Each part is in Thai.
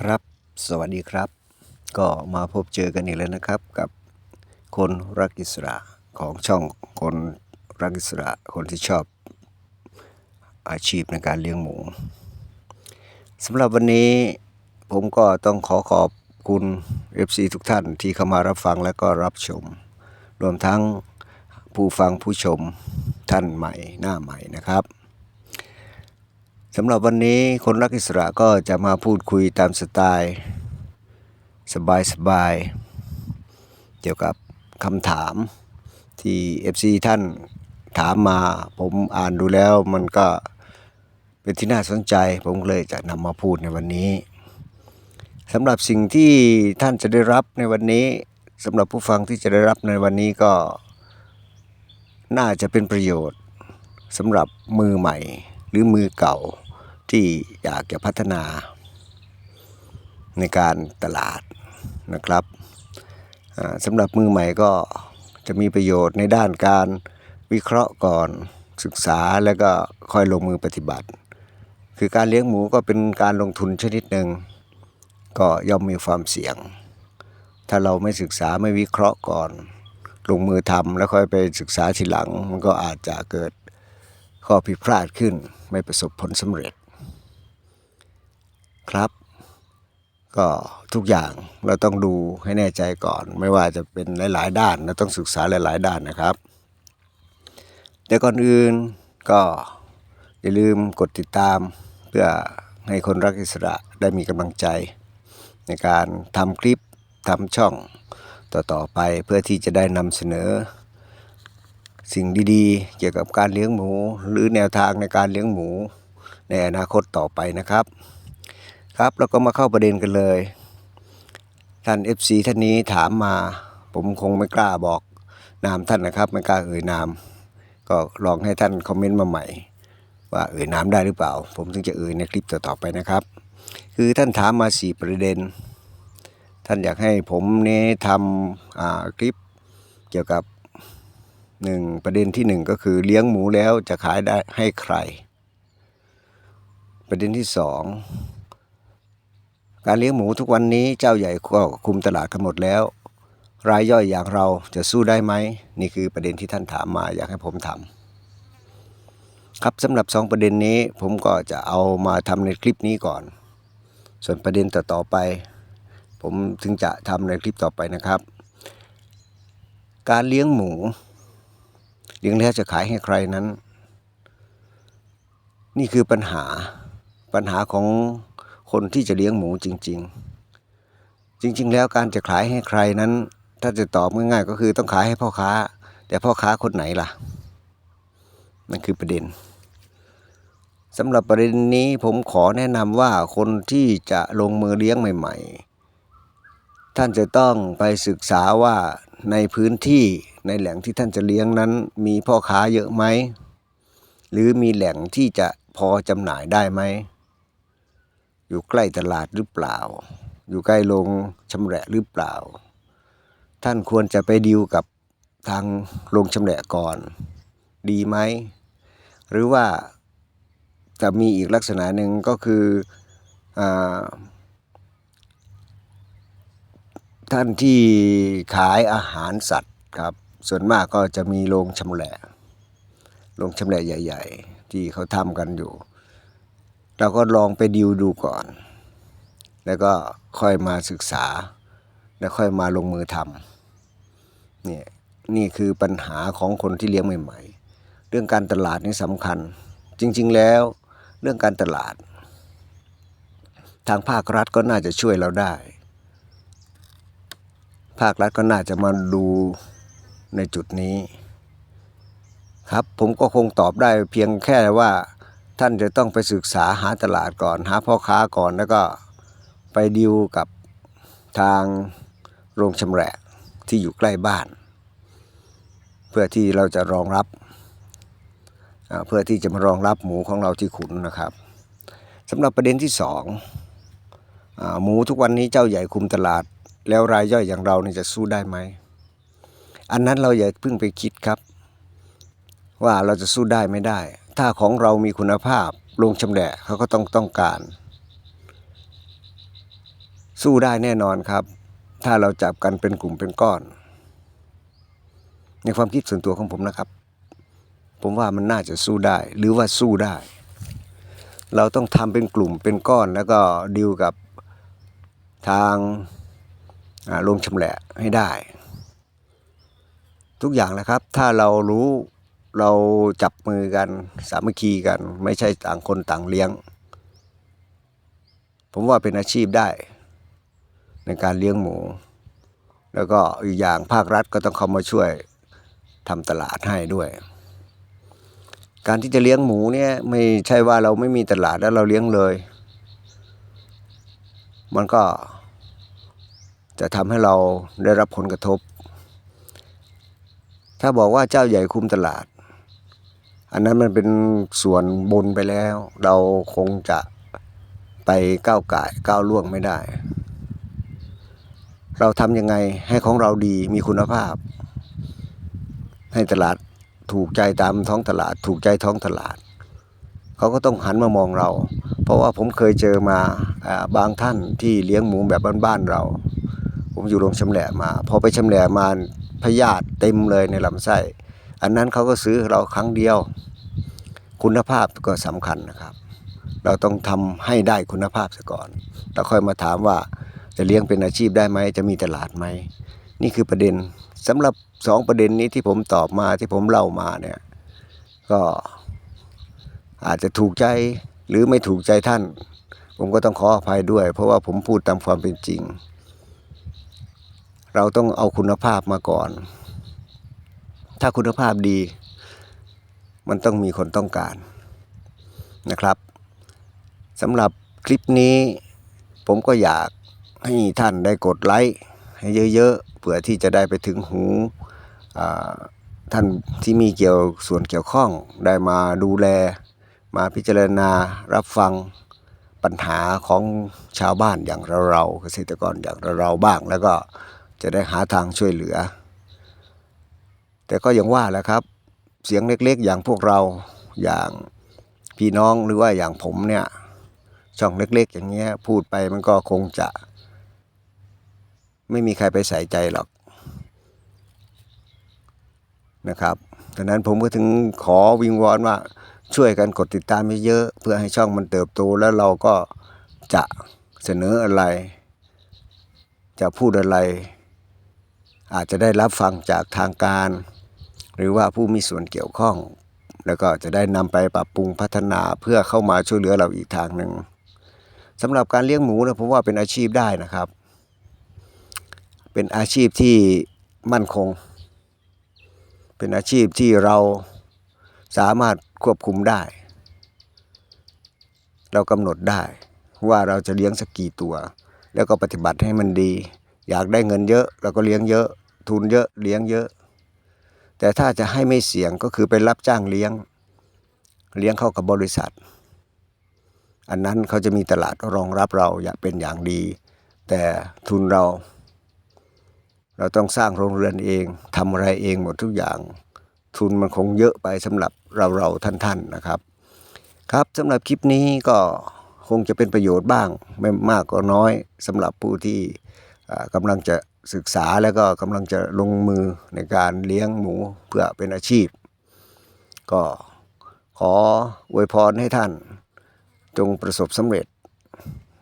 ครับ สวัสดีครับ ก็มาพบเจอกันอีกแล้วนะครับ กับคนรักอิสระของช่องคนรักอิสระคนที่ชอบอาชีพในการเลี้ยงหมูสำหรับวันนี้ผมก็ต้องขอขอบคุณ FC ทุกท่านที่เข้ามารับฟังและก็รับชม รวมทั้งผู้ฟังผู้ชมท่านใหม่หน้าใหม่นะครับ สำหรับวันนี้คนรักอิสระก็จะมาพูดคุยตามสไตล์สบายๆเกี่ยวกับคำถามที่ FC ท่านถามมา ผมอ่านดูแล้วมันก็เป็นที่น่าสนใจ ผมเลยจะนำมาพูดในวันนี้สำหรับสิ่งที่ท่านจะได้รับในวันนี้สำหรับผู้ฟังที่จะได้รับในวันนี้ก็น่าจะเป็นประโยชน์สำหรับมือใหม่หรือมือเก่า ที่อยากจะพัฒนาในการตลาดนะครับสำหรับมือใหม่ก็จะมีประโยชน์ในด้านการวิเคราะห์ก่อนศึกษาแล้วก็ค่อยลงมือปฏิบัติ คือการเลี้ยงหมูก็เป็นการลงทุนชนิดหนึ่งก็ย่อมมีความเสี่ยง ถ้าเราไม่ศึกษาไม่วิเคราะห์ก่อน ลงมือทำแล้วค่อยไปศึกษาทีหลัง มันก็อาจจะเกิดข้อผิดพลาดขึ้นไม่ประสบผลสำเร็จ ครับ ก็ทุกอย่างเราต้องดูให้แน่ใจก่อน ไม่ว่าจะเป็นหลาย ๆ ด้านเราต้องศึกษาหลาย ๆ ด้านนะครับ แต่ก่อนอื่นก็อย่าลืมกดติดตามเพื่อให้คนรักอิสระได้มีกำลังใจ ในการทำคลิปทำช่องต่อ ๆ ไปเพื่อที่จะได้นำเสนอ สิ่งดีๆ เกี่ยวกับการเลี้ยงหมู หรือแนวทางในการเลี้ยงหมู ในอนาคตต่อไปนะครับ ครับเราก็มาเข้าประเด็นกันเลย ท่าน FC ท่านนี้ถามมา ผมคงไม่กล้าบอกนามท่านนะครับ ไม่กล้าเอ่ยนาม ก็ลองให้ท่านคอมเมนต์มาใหม่ ว่าเอ่ยนามได้หรือเปล่า ผมถึงจะเอ่ยในคลิปต่อๆไปนะครับ คือท่านถามมาสี่ประเด็น ท่านอยากให้ผมเนี้ทำอ่าคลิปเกี่ยวกับหนึ่งประเด็นที่หนึ่งก็คือเลี้ยงหมูแล้วจะขายได้ให้ใคร ประเด็นที่สอง การเลี้ยงหมูทุกวันนี้เจ้าใหญ่ก็คุมตลาดกันหมดแล้ว รายย่อยอย่างเราจะสู้ได้ไหม นี่คือประเด็นที่ท่านถามมาอยากให้ผมทำครับสำหรับสองประเด็นนี้ผมก็จะเอามาทำในคลิปนี้ก่อน ส่วนประเด็นต่อๆไป ผมถึงจะทำในคลิปต่อไปนะครับ การเลี้ยงหมูเลี้ยงแล้วจะขายให้ใครนั้น นี่คือปัญหาปัญหาของ คนที่จะเลี้ยงหมูจริง ๆ จริง ๆ แล้วการจะขายให้ใครนั้น ถ้าจะตอบง่ายๆก็คือต้องขายให้พ่อค้า แต่พ่อค้าคนไหนล่ะนั่นคือประเด็นสำหรับประเด็นนี้ผมขอแนะนำว่าคนที่จะลงมือเลี้ยงใหม่ ๆ ท่านจะต้องไปศึกษาว่าในพื้นที่ในแหล่งที่ท่านจะเลี้ยงนั้น มีพ่อค้าเยอะไหม หรือมีแหล่งที่จะพอจำหน่ายได้ไหม อยู่ใกล้ตลาดหรือเปล่า อยู่ใกล้โรงชำแหละหรือเปล่า ท่านควรจะไปดีลกับทางโรงชำแหละก่อน ดีไหม หรือว่าจะมีอีกลักษณะหนึ่งก็คืออท่านที่ขายอาหารสัตว์ครับ ส่วนมากก็จะมีโรงชำแหละโรงชำแหละใหญ่ ๆ ที่เขาทำกันอยู่ เราก็ลองไปดิวดูก่อน แล้วก็ค่อยมาศึกษา แล้วค่อยมาลงมือทำเนี่ยนี่คือปัญหาของคนที่เลี้ยงใหม่ๆ เรื่องการตลาดนี่สำคัญ จริงๆแล้วเรื่องการตลาด ทางภาครัฐก็น่าจะช่วยเราได้ ภาครัฐก็น่าจะมาดูในจุดนี้ ครับผมก็คงตอบได้เพียงแค่ว่า ท่านจะต้องไปศึกษาหาตลาดก่อน หาพ่อค้าก่อนแล้วก็ไปดิวกับทางโรงชำแหละที่อยู่ใกล้บ้าน เพื่อที่เราจะรองรับเพื่อที่จะมารองรับหมูของเราที่ขุนนะครับสำหรับประเด็นที่สองอหมูทุกวันนี้เจ้าใหญ่คุมตลาด แล้วรายย่อยอย่างเรานี่จะสู้ได้ไหม อันนั้นเราอย่าเพิ่งไปคิดครับ ว่าเราจะสู้ได้ไม่ได้ ถ้าของเรามีคุณภาพโรงชำแหละเขาก็ต้องต้องการ สู้ได้แน่นอนครับ ถ้าเราจับกันเป็นกลุ่มเป็นก้อน ในความคิดส่วนตัวของผมนะครับ ผมว่ามันน่าจะสู้ได้ หรือว่าสู้ได้ เราต้องทำเป็นกลุ่มเป็นก้อนแล้วก็ดีลกับทางลงชำแหละให้ได้ ทุกอย่างนะครับ ถ้าเรารู้ เราจับมือกันสามัคคีกัน ไม่ใช่ต่างคนต่างเลี้ยง ผมว่าเป็นอาชีพได้ ในการเลี้ยงหมู แล้วก็อีกอย่างภาครัฐก็ต้องเข้ามาช่วยทำตลาดให้ด้วย การที่จะเลี้ยงหมูเนี่ยไม่ใช่ว่าเราไม่มีตลาดแล้วเราเลี้ยงเลย มันก็จะทำให้เราได้รับผลกระทบ ถ้าบอกว่าเจ้าใหญ่คุมตลาด อันนั้นมันเป็นส่วนบนไปแล้ว เราคงจะไปก้าวไก่ก้าวล่วงไม่ได้ เราทำยังไงให้ของเราดีมีคุณภาพ ให้ตลาดถูกใจตามท้องตลาด ถูกใจท้องตลาด เขาก็ต้องหันมามองเรา เพราะว่าผมเคยเจอมาอ่าบางท่านที่เลี้ยงหมูแบบบ้านๆเรา ผมอยู่โรงชำแหละมา พอไปชำแหละมาพยาธิเต็มเลยในลำไส้ อันนั้นเขาก็ซื้อเราครั้งเดียว คุณภาพก็สำคัญนะครับ เราต้องทำให้ได้คุณภาพซะก่อนแล้วค่อยมาถามว่าจะเลี้ยงเป็นอาชีพได้ไหมจะมีตลาดไหมนี่คือประเด็นสำหรับสองประเด็นนี้ที่ผมตอบมาที่ผมเล่ามาเนี่ยก็อาจจะถูกใจหรือไม่ถูกใจท่าน ผมก็ต้องขออภัยด้วย เพราะว่าผมพูดตามความเป็นจริง เราต้องเอาคุณภาพมาก่อน ถ้าคุณภาพดี มันต้องมีคนต้องการนะครับสำหรับคลิปนี้ผมก็อยากให้ท่านได้กดไลค์ให้เยอะๆเผื่อที่จะได้ไปถึงหูท่านที่มีเกี่ยวส่วนเกี่ยวข้องได้มาดูแล มาพิจารณารับฟังปัญหาของชาวบ้านอย่างเราๆเกษตรกรอย่างเราๆบ้าง แล้วก็จะได้หาทางช่วยเหลือ แต่ก็อย่างว่าแหละครับ เสียงเล็กๆ อย่างพวกเราอย่างพี่น้องหรือว่าอย่างผมเนี่ยช่องเล็ก ๆ อย่างเงี้ยพูดไปมันก็คงจะ ไม่มีใครไปใส่ใจหรอกนะครับดังนั้นผมก็ถึงขอวิงวอนว่าช่วยกันกดติดตามเยอะเพื่อให้ช่องมันเติบโตแล้วเราก็จะเสนออะไร จะพูดอะไร อาจจะได้รับฟังจากทางการ หรือว่าผู้มีส่วนเกี่ยวข้อง แล้วก็จะได้นำไปปรับปรุงพัฒนาเพื่อเข้ามาช่วยเหลือเราอีกทางหนึ่งสำหรับการเลี้ยงหมูนะผมว่าเป็นอาชีพได้นะครับ เป็นอาชีพที่มั่นคง เป็นอาชีพที่เราสามารถควบคุมได้ เรากำหนดได้ว่าเราจะเลี้ยงสักกี่ตัว แล้วก็ปฏิบัติให้มันดี อยากได้เงินเยอะเราก็เลี้ยงเยอะ ทุนเยอะเลี้ยงเยอะ แต่ถ้าจะให้ไม่เสี่ยงก็คือไปรับจ้างเลี้ยง เลี้ยงเข้ากับบริษัท อันนั้นเขาจะมีตลาดรองรับเราอยางเป็นอย่างดี แต่ทุนเรา เราต้องสร้างโรงเรือนเองทำอะไรเองหมดทุกอย่าง ทุนมันคงเยอะไปสำหรับเราเราท่านๆนนะครับ ครับสำหรับคลิปนี้ก็คงจะเป็นประโยชน์บ้างไม่มากก็น้อยสำหรับผู้ที่ กำลังจะศึกษาแล้วก็กำลังจะลงมือในการเลี้ยงหมูเพื่อเป็นอาชีพ ก็ขออวยพรให้ท่านจงประสบสำเร็จ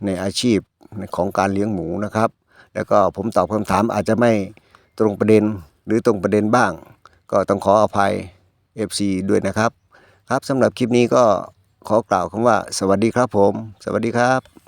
ในอาชีพของการเลี้ยงหมูนะครับ แล้วก็ผมตอบคำถามอาจจะไม่ตรงประเด็นหรือตรงประเด็นบ้าง ก็ต้องขออภัย FC ด้วยนะครับ ครับสำหรับคลิปนี้ก็ขอกล่าวคำว่า สวัสดีครับผม สวัสดีครับ